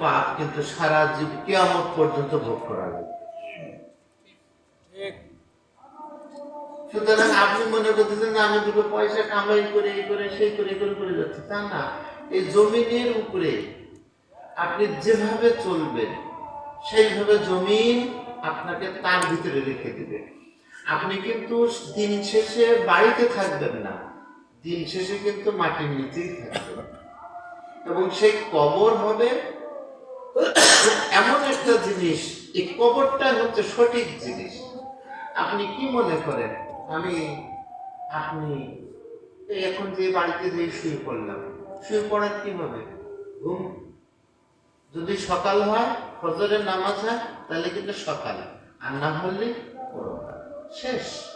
পাপ কিন্তু সারা জীব কেয়ামত পর্যন্ত ভোগ করা যাবে সুতরাং আপনি মনে করতেছেন আমি দুটো পয়সা কামাই করে এই করে সেই করে করে করে যাচ্ছি। তা না এই জমিনের উপরে আপনি যেভাবে চলবেন সেইভাবে জমিন আপনাকে তার ভিতরে রেখে দিবে। আপনি কিন্তু দিন শেষে বাড়িতে থাকবেন না দিন শেষে কিন্তু মাটির নিচেই থাকবেন। এবং সেই কবর হবে এমন একটা জিনিস, এই কবরটা হচ্ছে সঠিক জিনিস। আপনি কি মনে করেন? আমি, আপনি এখন যে বাড়িতে যে শুয়ে পড়লাম, শুয়ে পড়ার কি হবে? ঘুম? যদি সকাল হয়, ফজরের নামাজ হয়, তাহলে কিন্তু সকাল। আর না হলে। শেষ।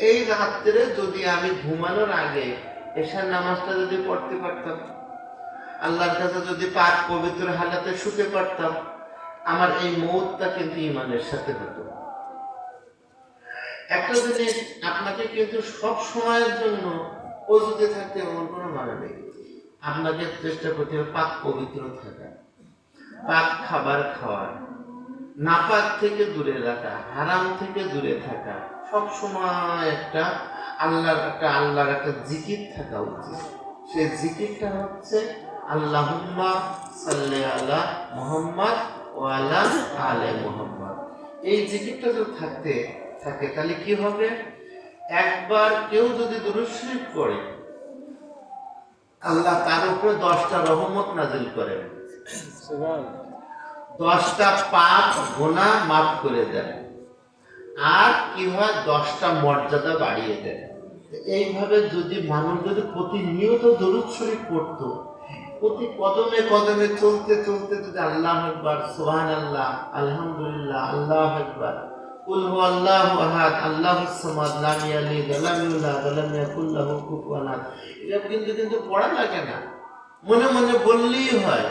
এই রাত্রে যদি আমি ঘুমানোর আগে এশার নামাজটা যদি পড়তে পারতাম আল্লাহর কাছে যদি পাক পবিত্র হালাতে শুতে পারতাম, আমার এই মৌতটা কিন্তু ইমানের সাথে হতো। একটা জিনিস আপনাকে কিন্তু সব সময়ের জন্য অজুতে থাকতে এমন কোনো মানে নেই। আপনাকে চেষ্টা করতে হবে পাক পবিত্র থাকা, পাক খাবার খাওয়ার নাপাক থেকে দূরে রাখা, হারাম থেকে দূরে থাকা, সব সময় একটা আল্লাহর একটা আল্লাহর একটা জিকির থাকা উচিত। সেই জিকিরটা হচ্ছে আল্লাহুম্মা সাল্লি আলা মুহাম্মদ ও আলা আলে মুহাম্মদ। এই জিকিরটা যদি থাকতে থাকে তাহলে কি হবে? একবার কেউ যদি দুরূদ শরীফ করে আল্লাহ তার উপরে দশটা রহমত নাজিল করেন। দশটা পাপ গোনা মাফ করে দেন। আর কি হয়? দশটা মর্যাদা বাড়িয়ে দেন। এইভাবে যদি মানুষ যদি প্রতিনিয়ত দরুদ শরীফ পড়তো প্রতি কদমে কদমে চলতে চলতে যদি আল্লাহ একবার সোহান আল্লাহ আলহামদুলিল্লাহ আল্লাহ একবার আল্লাহ আল্লাহ এটা কিন্তু কিন্তু পড়া লাগে না। মনে মনে বললেই হয়।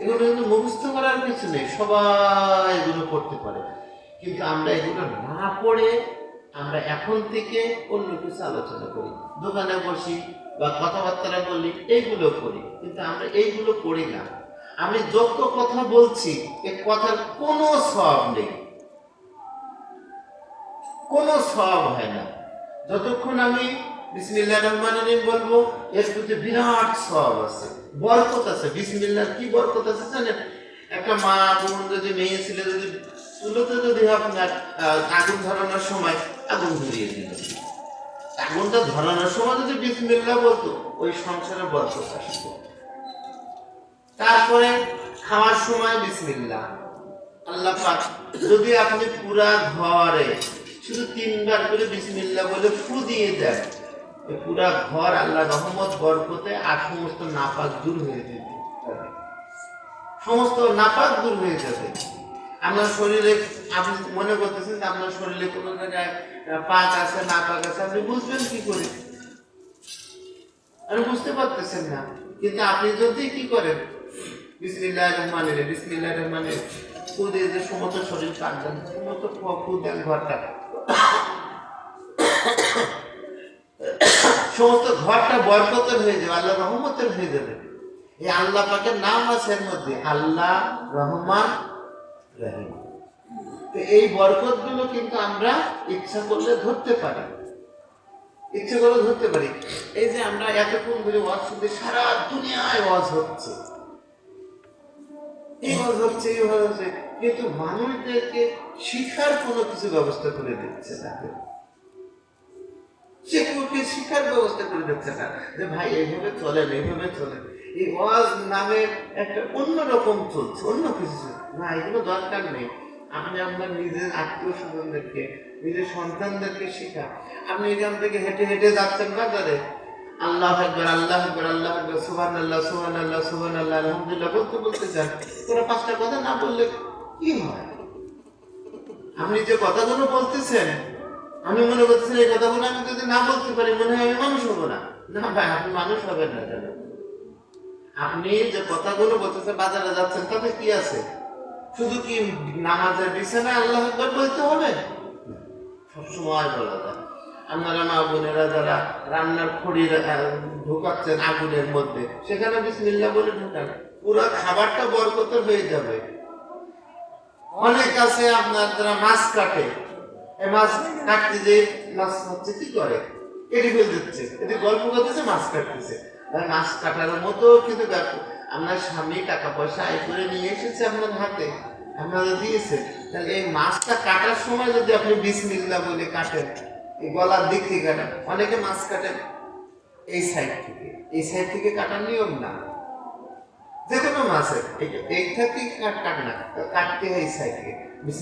এগুলো কিন্তু করার কিছু নেই। সবাই এগুলো পড়তে পারে। কিন্তু আমরা এগুলো না পড়ে আমরা এখন থেকে অন্য কিছু আলোচনা করি। দোকানে বসি বা কথাবার্তা বলি, এইগুলো করি। কিন্তু আমরা এইগুলো করি না। আমি যত কথা বলছি, এ কথার কোনো সব নেই। কোনো সব হয় না। যতক্ষণ আমি বিসমিল্লাহ রহমান রহিম বলব, এর প্রতি বিরাট সব আছে, বরকত আছে। বিসমিল্লাহ কি বরকত আছে জানেন? একটা মা, বোন যদি, মেয়ে, ছেলে যদি চুলোতে যদি আপনার আগুন ধরানোর সময় আগুন ধরিয়ে দিল আগুনটা ধরানোর সময় যদি বিসমিল্লাহ বলতো, ওই সংসারে বরকত আসতো। তারপরে খাওয়ার সময় বিসমিল্লাহ। আল্লাহ পাক, যদি আপনি পুরা ঘরে শুধু তিনবার করে বিসমিল্লাহ বলে ফু দিয়ে দেন পুরা ঘর আল্লাহ রহমত, বরকতে আর সমস্ত নাপাক দূর হয়ে যেতে। সমস্ত নাপাক দূর হয়ে যাবে আপনার শরীরে আপনি মনে করতেছেন যে আপনার শরীরে কোনো জায়গায় পাক আছে নাপাক আছে, আপনি বুঝবেন কি করে? আপনি বুঝতে পারতেছেন না। কিন্তু আপনি যদি কি করেন? বিসমিল্লাহ রহমান বিসমিল্লাহ রহমান খুদে যে সমস্ত শরীর কাটবেন সমস্ত খুদ দেন ঘরটা। সমস্ত ঘরটা বরকতের হয়ে যাবে, আল্লাহ রহমতের হয়ে যাবে। এই আল্লাহ পাকের নাম আছে এর মধ্যে, আল্লাহ রহমান রহিম তো এই বরকতগুলো কিন্তু আমরা ইচ্ছা করলে ধরতে পারি। ইচ্ছে করে ধরতে পারি। এই যে আমরা এতক্ষণ ধরে ওয়াজ শুনতে, সারা দুনিয়ায় ওয়াজ হচ্ছে। এই ওয়াজ হচ্ছে, এই ওয়াজ হচ্ছে। কিন্তু মানুষদেরকে শিক্ষার কোনো কিছু ব্যবস্থা করে দিচ্ছে না। সে শিখার ব্যবস্থা করে দিচ্ছে না। যে ভাই এইভাবে চলেন এইভাবে চলেন। এই ওয়াজ নামে একটা অন্যরকম চলছে, অন্য কিছু। না, এগুলো দরকার নেই। আপনি আপনার নিজের আত্মীয় স্বজনদেরকে, নিজের সন্তানদেরকে শেখা। আপনি এখান থেকে হেঁটে হেঁটে যাচ্ছেন বাজারে। আল্লাহ একবার আল্লাহ একবার আল্লাহ একবার সুহান আল্লাহ সুহান আল্লাহ সুহান আল্লাহ আলহামদুলিল্লাহ, বলতে বলতে চান তোরা পাঁচটা কথা না বললে কি হয়? আপনি যে কথাগুলো বলতেছেন আমি মনে করতেছি এই কথাগুলো আমি যদি না বলতে পারি, মনে হয় আমি মানুষ হব না। না ভাই, আপনি মানুষ হবেন না কেন? আপনি যে কথাগুলো বলতেছেন, বাজারে যাচ্ছেন, তাতে কি আছে? শুধু কি নামাজের বিছানা আল্লাহ বলতে হবে? সবসময় বলা যায়। আপনারা মা বোনেরা যারা রান্নার খড়ির ঢুকাচ্ছেন আগুনের মধ্যে, সেখানে বিসমিল্লা বলে ঢুকান। পুরো খাবারটা বরকতের হয়ে যাবে। অনেক আছে আপনার যারা মাছ কাটে মাছ কাটতে যে মাছ হচ্ছে, কি করে? কেটে ফেল দিচ্ছে, এটি গল্প করতেছে, মাছ কাটতেছে। মাছ কাটার মতো কিন্তু আপনার স্বামী টাকা পয়সা আয় করে নিয়ে এসেছে আপনার হাতে, আপনারা দিয়েছে তাহলে এই মাছটা কাটার সময় যদি আপনি বিসমিল্লা বলে কাটেন, এই গলার দিক থেকে কাটেন অনেকে মাছ কাটেন এই সাইড থেকে। এই সাইড থেকে কাটার নিয়ম না। যে কোনো মাছের, এই- এইটা থেকে কাট না, কাটতে হয় এই সাইড থেকে। এই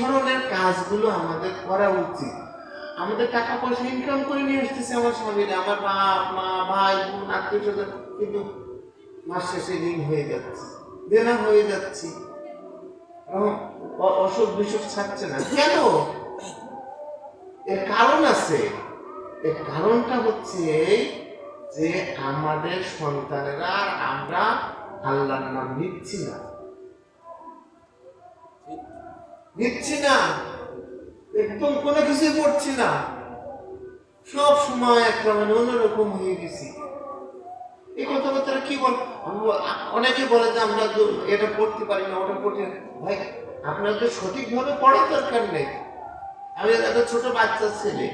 ধরনের কাজগুলো আমাদের করা উচিত। আমাদের টাকা পয়সা ইনকাম করে নিয়ে আমার আমার বাপ মা, ভাই, বোন, আত্মীয় স্বজন, কিন্তু মাস শেষে ঋণ হয়ে যাচ্ছে। দেনা হয়ে যাচ্ছে। অসুখ বিসুখ ছাড়ছে না। কেন? এর কারণ আছে। এর কারণটা হচ্ছে যে আমাদের সন্তানেরা আর আমরা আল্লাহর নাম নিচ্ছি না। নিচ্ছি না। একদম কোনো কিছুই করছি না। সব সময় একটা মানে অন্যরকম হয়ে গেছি। এই কথাবার্তা কি বল অনেকে বলে যে আমরা এটা পড়তে পারি না, ওটা পড়তে ভাই আপনার তো সঠিকভাবে পড়ার দরকার নেই। আমি একটা ছোট বাচ্চা ছেলে।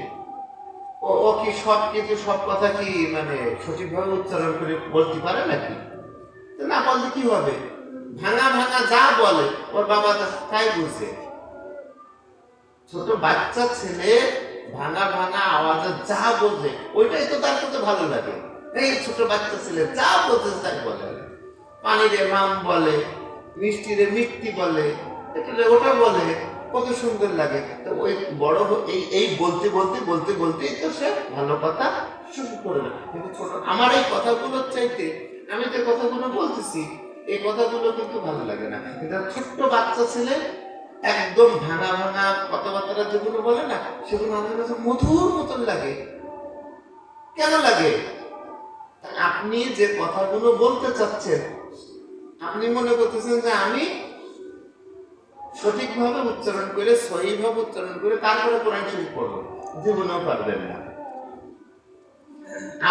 ও কি সব কিছু সব কথা কি মানে সঠিকভাবে উচ্চারণ করে বলতে পারে নাকি? না বলতে কি হবে? ভাঙা ভাঙা যা বলে, ওর বাবা তাই বুঝে। ছোট বাচ্চা ছেলে, ভাঙা ভাঙা আওয়াজে যা বোঝে, ওইটাই তো তার কাছে ভালো লাগে। এই ছোট বাচ্চা ছেলে যা বোঝে তাই বলে। পানিরে মাম বলে, মিষ্টিরে মিষ্টি বলে এটারে ওটা বলে। কত সুন্দর লাগে। তো ওই বড় এই এই বলতে বলতে বলতে, বলতেই তো সে ভালো কথা শুরু করবে কিন্তু ছোট, আমার এই কথাগুলোর চাইতে আমি যে কথাগুলো বলতেছি, এই কথাগুলো কিন্তু ভালো লাগে না। কিন্তু ছোট্ট বাচ্চা ছেলে একদম ভাঙা ভাঙা কথাবার্তা যেগুলো বলে না, সেগুলো আমাদের কাছে মধুর মতন লাগে। কেন লাগে? আপনি যে কথাগুলো বলতে চাচ্ছেন, আপনি মনে করতেছেন যে আমি সঠিকভাবে উচ্চারণ করে, সহিভাবে উচ্চারণ করে তারপরে কোরআন শরীফ পড়ব। জীবনেও পারবেন না।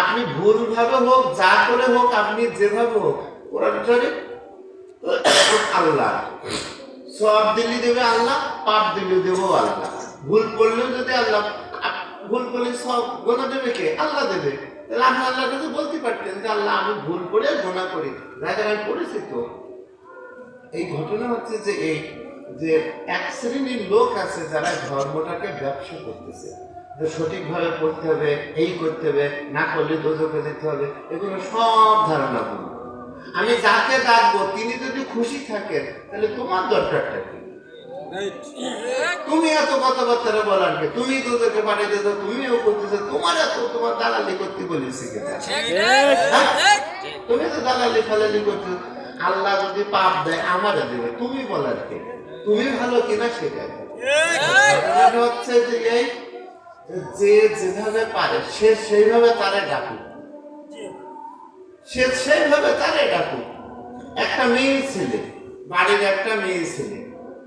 আপনি ভুলভাবে হোক, যা করে হোক, আপনি যেভাবে হোক, কোরআন শরীফ আল্লাহ। সব দিল্লি দেবে আল্লাহ, পাপ দিল্লি দেবো আল্লাহ। ভুল করলেও যদি আল্লাহ ভুল করলে সব গোনা দেবে কে? আল্লাহ দেবে। তাহলে আপনি আল্লাহর কাছে বলতে পারতেন যে আল্লাহ, আমি ভুল করে গোনা করি। দেখেন আমি পড়েছি তো। এই ঘটনা হচ্ছে যে এই যে এক শ্রেণির লোক আছে যারা ধর্মটাকে ব্যবসা করতেছে যে সঠিকভাবে পড়তে হবে এই করতে হবে না করলে দোজকে যেতে হবে এগুলো সব ধারণা ভুল। আমি যাকে ডাকবো তিনি যদি খুশি থাকেন তাহলে তোমার দরকারটা কি? তুমি এত কথাবার্তা বলার কে তুমি তোদেরকে পাঠিয়ে দিতে তুমিও করতেছো তোমার এত তোমার দালালি করতে বলেছি কেনা হ্যাঁ? তুমি তো দালালি ফালালি করছ। আল্লাহ যদি পাপ দেয় আমারে দেবে তুমি বলার কে? তুমি ভালো কিনা সেটা হচ্ছে যে এই যে যেভাবে পারে সে সেইভাবে তারে ডাকুক। সে সেইভাবে তারে ডাকুক। একটা মেয়ে ছেলে বাড়ির একটা মেয়ে ছেলে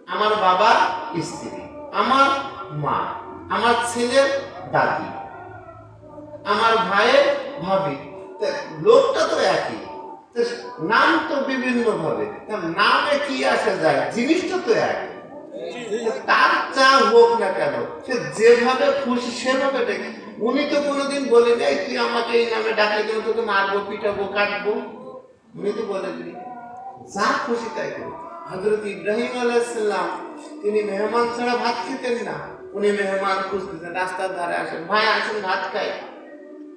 আমার বাবা স্ত্রী আমার মা আমার ছেলের দাদি আমার ভাইয়ের ভাবি লোকটা তো একই। নাম তো বিভিন্ন ভাবে নামে কি আসে যায়? জিনিসটা তো এক। তার চা হোক না কেন, সে যেভাবে খুশি সেভাবে ডেকে। উনি তো কোনোদিন বলে নাই তুই আমাকে এই নামে ডাকলে কেন? তোকে মারবো, পিটাবো, কাটবো? উনি তো বলে বলেননি যা খুশি তাই করো হজরত ইব্রাহিম আলাইসাল্লাম তিনি মেহমান ছাড়া ভাত খেতেন না। উনি মেহমান খুঁজতেছেন, রাস্তার ধারে আসেন, ভাই, আসেন ভাত খাই।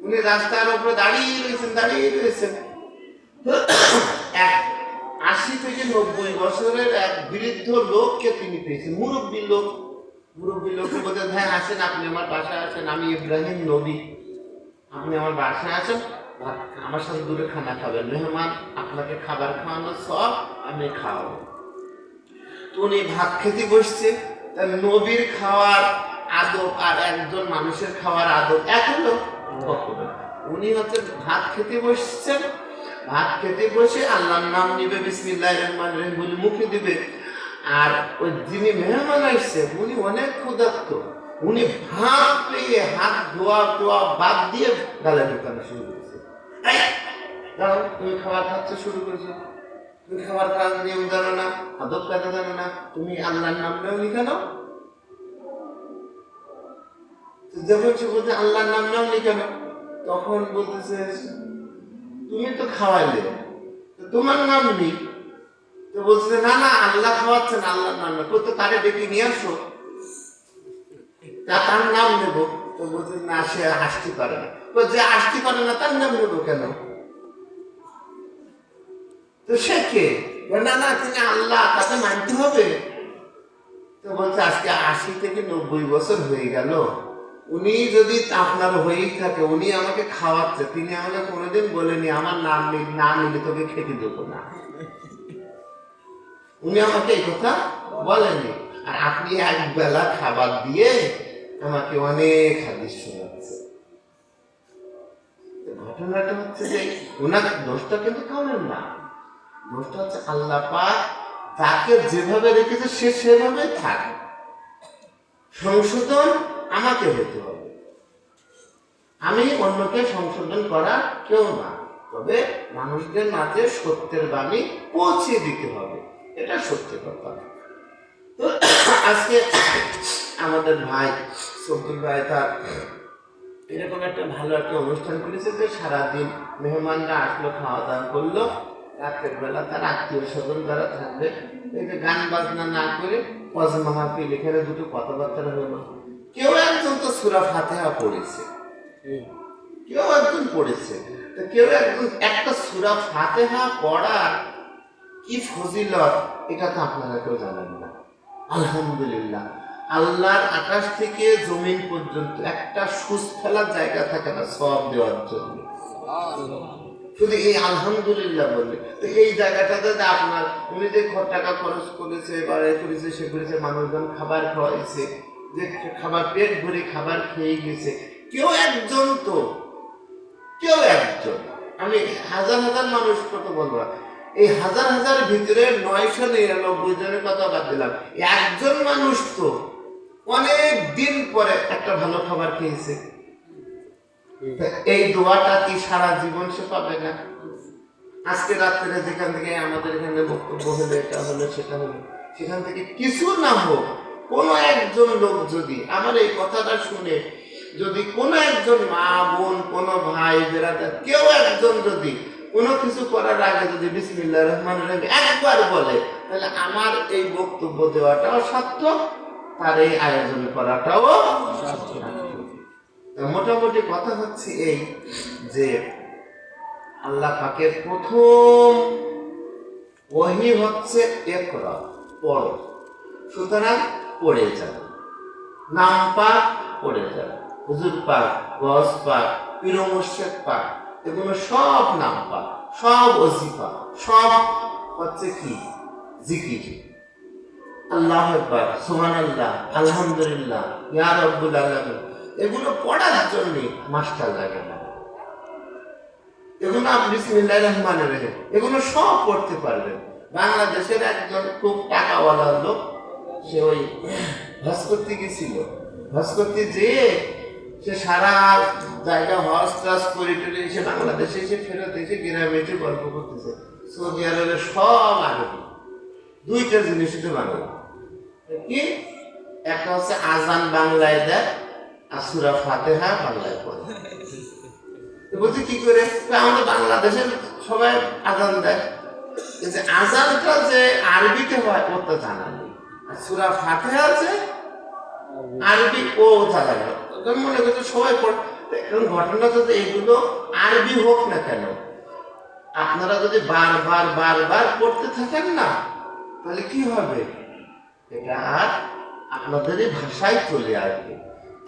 উনি রাস্তার উপরে দাঁড়িয়ে রয়েছেন দাঁড়িয়ে রয়েছেন। আশি থেকে নব্বই বছরের এক বৃদ্ধ লোককে তিনি পেয়েছেন, মুরব্বী লোক। মুরব্বী লোককে বলতে হ্যাঁ আসেন আপনি আমার বাসায় আসেন, আমি ইব্রাহিম নবী। আপনি আমার বাসায় আসেন আমার সাথে দূরে খানা খাবেন। মেহমান, আপনাকে খাবার খাওয়ানো সব আমি খাওয়াবো। উনি ভাত খেতে বসছে। তার নবীর খাওয়ার আদব আর একজন মানুষের খাওয়ার আদব এক হলো উনি হচ্ছে ভাত খেতে বসছেন ভাত খেতে বসে আল্লাহর নাম নিবে বিসমিল্লাহ রহমান রহিম বলে মুখে দিবে। আর ওই যিনি মেহমান আসছে, উনি অনেক ক্ষুধার্ত। উনি ভাত পেয়ে হাত ধোয়া ধোয়া বাদ দিয়ে গালে ঢুকানো শুরু করেছে। তুমি খাবার খাচ্ছে শুরু করেছ। তুমি খাবার খাওয়ার নিয়ম জানো না, আদব কাজা জানো না, তুমি আল্লাহর নাম নেও নি কেন তো যখন সে বলছে, আল্লাহর নাম নাম নি কেন তখন বলতেছে তুমি তো খাওয়াইলে। তোমার নাম নেই তো বলছে না না, আল্লাহ খাওয়াচ্ছেন আল্লাহর নাম না তো তারে ডেকে নিয়ে আসো। তা তার নাম নেব। তো বলছে, না, সে হাসতে পারে না। তো যে হাসতে পারে না, তার নাম নেব কেন? তো সে কে? না না, তিনি আল্লাহ, তাকে মানতে হবে। তো বলছে, আজকে আশি থেকে নব্বই বছর হয়ে গেল। উনি যদি আপনার হয়েই থাকে, উনি আমাকে খাওয়াচ্ছে, তিনি আমাকে কোনোদিন বলেনি আমার নাম নি- নিলে তোকে খেতে দেবো না। উনি আমাকে এই কথা বলেননি। আর আপনি এক বেলা খাবার দিয়ে আমাকে অনেক হাদিস শোনাচ্ছে ঘটনাটা হচ্ছে যে ওনার দোষটা কিন্তু কাউনের না। দোষটা হচ্ছে আল্লাহ পাক তাকে যেভাবে রেখেছে, সে সেভাবে থাক। সংশোধন আমাকে হতে হবে। আমি অন্যকে সংশোধন করা কেউ না, তবে মানুষদের মাঝে সত্যের বাণী পৌঁছে দিতে হবে। এটা সত্যি কথা। তো আজকে আমাদের ভাই সব্দুল ভাই তার এরকম একটা ভালো একটা অনুষ্ঠান করেছে যে সারাদিন মেহমানরা আসলো খাওয়া দাওয়া করল। রাতের বেলা তার আত্মীয় স্বজন যারা থাকবে গান বাজনা না করে পজ মাহফিল, এখানে দুটো কথাবার্তা হলো। কেউ একজন তো সুরা ফাতেহা পড়েছে। কেউ একজন পড়েছে। কেউ একজন, একটা সুরা ফাতেহা পড়ার কি ফজিলত, এটা তো আপনারা কেউ জানেন না। আলহামদুলিল্লাহ, আল্লাহর আকাশ থেকে জমিন পর্যন্ত একটা সুস ফেলার জায়গা থাকে না সব দেওয়ার জন্য। শুধু এই আলহামদুলিল্লাহ বললে। তো এই জায়গাটাতে আপনার, উনি যে টাকা খরচ করেছে বা করেছে, সে করেছে, মানুষজন খাবার খাওয়াইছে যে খাবার পেট ভরে খাবার খেয়ে গেছে। কেউ একজন তো, কেউ একজন। আমি হাজার হাজার মানুষ কত বলব এই হাজার হাজার ভিতরে নয়শো নিরানব্বই জনের কথা বাদ দিলাম। একজন মানুষ তো অনেক দিন পরে একটা ভালো খাবার খেয়েছে। এই দোয়াটা কি সারা জীবন সে পাবে না? আজকে রাত্রে যেখান থেকে আমাদের এখানে বক্তব্য হলো, এটা হলো, সেটা হলো। সেখান থেকে কিছু না হোক কোনো একজন লোক যদি, আমার এই কথাটা শুনে যদি কোনো একজন মা, বোন, কোনো ভাই বেড়াদার কেউ একজন যদি কোনো কিছু করার আগে যদি বিসমিল্লাহ রহমান রহিম একবার বলে, তাহলে আমার এই বক্তব্য দেওয়াটাও সার্থক তার এই আয়োজন করাটাও মোটামুটি কথা হচ্ছে এই যে আল্লাহ পাকের প্রথম ওহি হচ্ছে একরা পড়ো সুতরাং পড়ে যাবে। নাম পাক পড়ে যাবে। হুজুর পাক গস পাক, পীর পাক, এগুলো সব নাম পাক, সব ওজিফা, সব হচ্ছে কি? জিকির। আল্লাহ আকবার সুবহানাল্লাহ, আলহামদুলিল্লাহ, ইয়া রাব্বুল আলামিন, এগুলো পড়ার জন্য মাস্টার লাগে না। এগুলো আপনি বিসমিল্লাহির রহমানির রহিম, এগুলো সব পড়তে পারবেন। বাংলাদেশের একজন খুব টাকাওয়ালা লোক সে ওই হজ করতে গেছিল। হজ করতে যেয়ে সে সারা জায়গা হজ টাজ করে টরে এসে বাংলাদেশে এসে ফেরত এসে গ্রামে এসে গল্প করতেছে। সৌদি আরবের সব আরবি। দুইটা জিনিস শুধু বাংলা কি? একটা হচ্ছে আজান বাংলায় দেয় আর সুরা ফাতেহা বাংলায় পড়ে। তো বলছি কি করে? আমাদের বাংলাদেশের সবাই আজান দেয়। আজানটা যে আরবিতে হয় ও তো জানা নেই। সুরা ফাতেহা আছে, আরবি ও জানা নেই মনে করছে সবাই এখন ঘটনা যদি এগুলো আরবি হোক না কেন, আপনারা যদি বারবার বারবার পড়তে থাকেন না, তাহলে কি হবে? এটা আর আপনাদেরই ভাষায় চলে আসবে।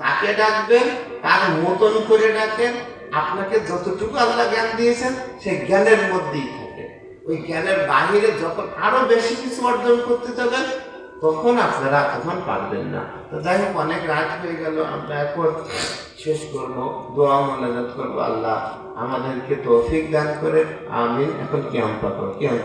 তাকে ডাকবেন, তার মতন করে ডাকেন, আপনাকে যতটুকু আল্লাহ জ্ঞান দিয়েছেন সেই জ্ঞানের মধ্যেই থাকে। ওই জ্ঞানের বাহিরে যখন আরও বেশি কিছু অর্জন করতে যাবেন তখন আপনারা এখন পারবেন না। তো যাই হোক অনেক রাত হয়ে গেল, আমরা এখন শেষ করব। দোয়া মোনাজাত করব আল্লাহ আমাদেরকে তৌফিক দান করে। আমি এখন কিয়াম পাবো কিয়াম